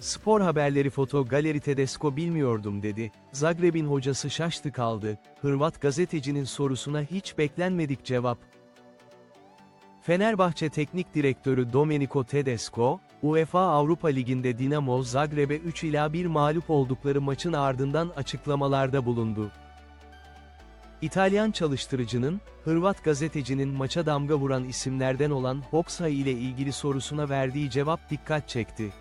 Spor haberleri foto galeri Tedesco bilmiyordum dedi. Zagreb'in hocası şaştı kaldı. Hırvat gazetecinin sorusuna hiç beklenmedik cevap. Fenerbahçe Teknik Direktörü Domenico Tedesco, UEFA Avrupa Ligi'nde Dinamo Zagreb'e 3 ila 1 mağlup oldukları maçın ardından açıklamalarda bulundu. İtalyan çalıştırıcının, Hırvat gazetecinin maça damga vuran isimlerden olan Hoxha ile ilgili sorusuna verdiği cevap dikkat çekti.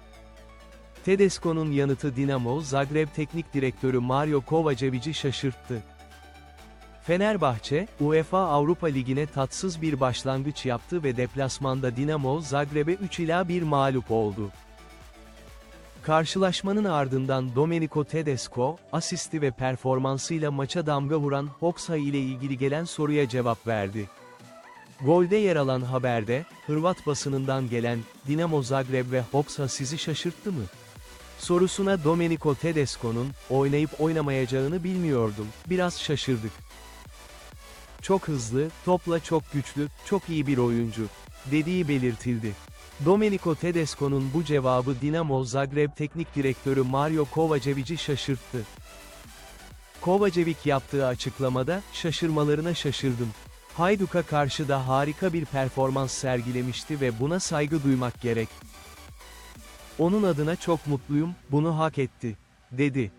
Tedesco'nun yanıtı Dinamo Zagreb Teknik Direktörü Mario Kovacevic'i şaşırttı. Fenerbahçe, UEFA Avrupa Ligi'ne tatsız bir başlangıç yaptı ve deplasmanda Dinamo Zagreb'e 3 ila 1 mağlup oldu. Karşılaşmanın ardından Domenico Tedesco, asisti ve performansıyla maça damga vuran Hoxha ile ilgili gelen soruya cevap verdi. Golde yer alan haberde, Hırvat basınından gelen, Dinamo Zagreb ve Hoxha sizi şaşırttı mı? Sorusuna Domenico Tedesco'nun, oynayıp oynamayacağını bilmiyordum, biraz şaşırdık. Çok hızlı, topla çok güçlü, çok iyi bir oyuncu, dediği belirtildi. Domenico Tedesco'nun bu cevabı Dinamo Zagreb Teknik Direktörü Mario Kovacevic'i şaşırttı. Kovacevic yaptığı açıklamada, şaşırmalarına şaşırdım. Hayduk'a karşı da harika bir performans sergilemişti ve buna saygı duymak gerek. Onun adına çok mutluyum, bunu hak etti, dedi.